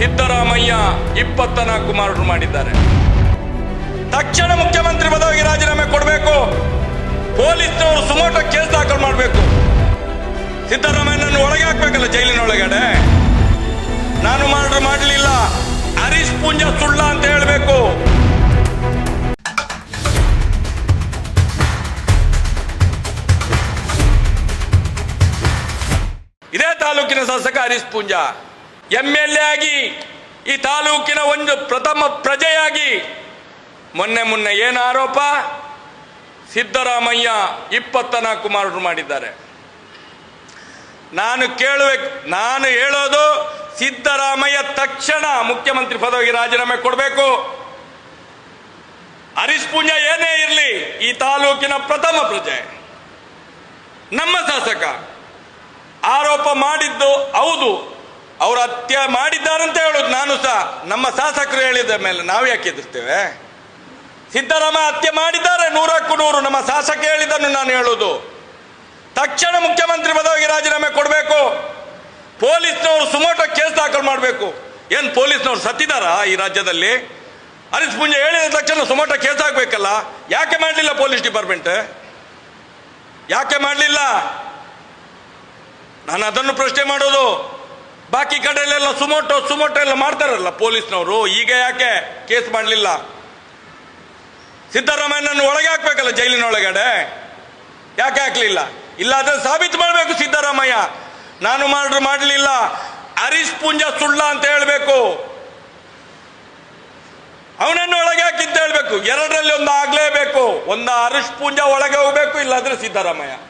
ಸಿದ್ದರಾಮಯ್ಯ ಇಪ್ಪತ್ತ ನಾಲ್ಕು ಮಾರ್ಡರ್ ಮಾಡಿದ್ದಾರೆ. ತಕ್ಷಣ ಮುಖ್ಯಮಂತ್ರಿ ಪದವಿಗೆ ರಾಜೀನಾಮೆ ಕೊಡಬೇಕು. ಪೊಲೀಸ್ನವರು ಸುಮೋಟ ಕೇಸ್ ದಾಖಲು ಮಾಡಬೇಕು. ಸಿದ್ದರಾಮಯ್ಯನನ್ನು ಒಳಗೆ ಹಾಕ್ಬೇಕಲ್ಲ ಜೈಲಿನ ಒಳಗಡೆ ನಾನು ಮಾರ್ಡರ್ ಮಾಡಲಿಲ್ಲ. ಹರೀಶ್ ಪೂಂಜ ಸುಳ್ಳ ಅಂತ ಹೇಳಬೇಕು. ಇದೇ ತಾಲೂಕಿನ ಶಾಸಕ Harish Poonja. M L A ಆಗಿ ಈ ತಾಲೂಕಿನ ಒಂದು ಪ್ರಥಮ ಪ್ರಜೆಯಾಗಿ ಮೊನ್ನೆ ಮೊನ್ನೆ ಏನು ಆರೋಪ? ಸಿದ್ದರಾಮಯ್ಯ ಇಪ್ಪತ್ತ ನಾಲ್ಕು ಮಾಡಿದ್ದಾರೆ. ನಾನು ಕೇಳುವೆ ನಾನು ಹೇಳೋದು ಸಿದ್ದರಾಮಯ್ಯ ತಕ್ಷಣ ಮುಖ್ಯಮಂತ್ರಿ ಪದವಿಗೆ ರಾಜೀನಾಮೆ ಕೊಡಬೇಕು. ಹರೀಶ್ ಏನೇ ಇರಲಿ, ಈ ತಾಲೂಕಿನ ಪ್ರಥಮ ಪ್ರಜೆ. ನಮ್ಮ ಶಾಸಕ ಆರೋಪ ಮಾಡಿದ್ದು ಹೌದು ಅವರು ಹತ್ಯೆ ಮಾಡಿದ್ದಾರಂತ ಹೇಳೋದು ನಾನು ಸಹ. ನಮ್ಮ ಶಾಸಕರು ಹೇಳಿದ ಮೇಲೆ ನಾವು ಯಾಕೆ ಎದುರ್ತೇವೆ ಸಿದ್ದರಾಮಯ್ಯ ಹತ್ಯೆ ಮಾಡಿದ್ದಾರೆ, ನೂರಕ್ಕೂ ನೂರು. ನಮ್ಮ ಶಾಸಕ ಹೇಳಿದ್ದನ್ನು ನಾನು ಹೇಳೋದು ತಕ್ಷಣ ಮುಖ್ಯಮಂತ್ರಿ ಪದವಿಗೆ ರಾಜೀನಾಮೆ ಕೊಡಬೇಕು. ಪೊಲೀಸ್ನವರು ಸುಮೋಟ ಕೇಸ್ ದಾಖಲು ಮಾಡಬೇಕು. ಏನು ಪೊಲೀಸ್ನವರು ಸತ್ತಿದಾರಾ ಈ ರಾಜ್ಯದಲ್ಲಿ? ಹರೀಶ್ ಪುಂಜೆ ಹೇಳಿದ ತಕ್ಷಣ ಸುಮೋಟ ಕೇಸ್ ಹಾಕ್ಬೇಕಲ್ಲ. ಯಾಕೆ ಮಾಡಲಿಲ್ಲ ಪೊಲೀಸ್ ಡಿಪಾರ್ಟ್ಮೆಂಟ್? ಯಾಕೆ ಮಾಡಲಿಲ್ಲ? ನಾನು ಅದನ್ನು ಪ್ರಶ್ನೆ ಮಾಡೋದು ಬಾಕಿ ಕಡೆಯಲ್ಲೆಲ್ಲ ಸುಮೋಟೋ ಸುಮೋಟೋ ಎಲ್ಲ ಮಾಡ್ತಾರಲ್ಲ ಪೊಲೀಸ್ನವರು. ಈಗ ಯಾಕೆ ಕೇಸ್ ಮಾಡಲಿಲ್ಲ? ಸಿದ್ದರಾಮಯ್ಯನನ್ನು ಒಳಗೆ ಹಾಕ್ಬೇಕಲ್ಲ ಜೈಲಿನ ಒಳಗಡೆ ಯಾಕೆ ಹಾಕ್ಲಿಲ್ಲ? ಇಲ್ಲ ಅದನ್ನು ಸಾಬೀತು ಮಾಡಬೇಕು ಸಿದ್ದರಾಮಯ್ಯ. ನಾನು ಮಾಡ್ರು ಮಾಡಲಿಲ್ಲ. ಹರೀಶ್ ಪುಂಜ ಸುಳ್ಳ ಅಂತ ಹೇಳಬೇಕು. ಅವನನ್ನು ಒಳಗೆ ಹಾಕಿಅಂತ ಹೇಳ್ಬೇಕು. ಎರಡರಲ್ಲಿ ಒಂದು ಆಗ್ಲೇಬೇಕು. ಒಂದು ಹರೀಶ್ ಪುಂಜ ಒಳಗೆ ಹೋಗ್ಬೇಕು, ಇಲ್ಲಾಂದ್ರೆ ಸಿದ್ದರಾಮಯ್ಯ.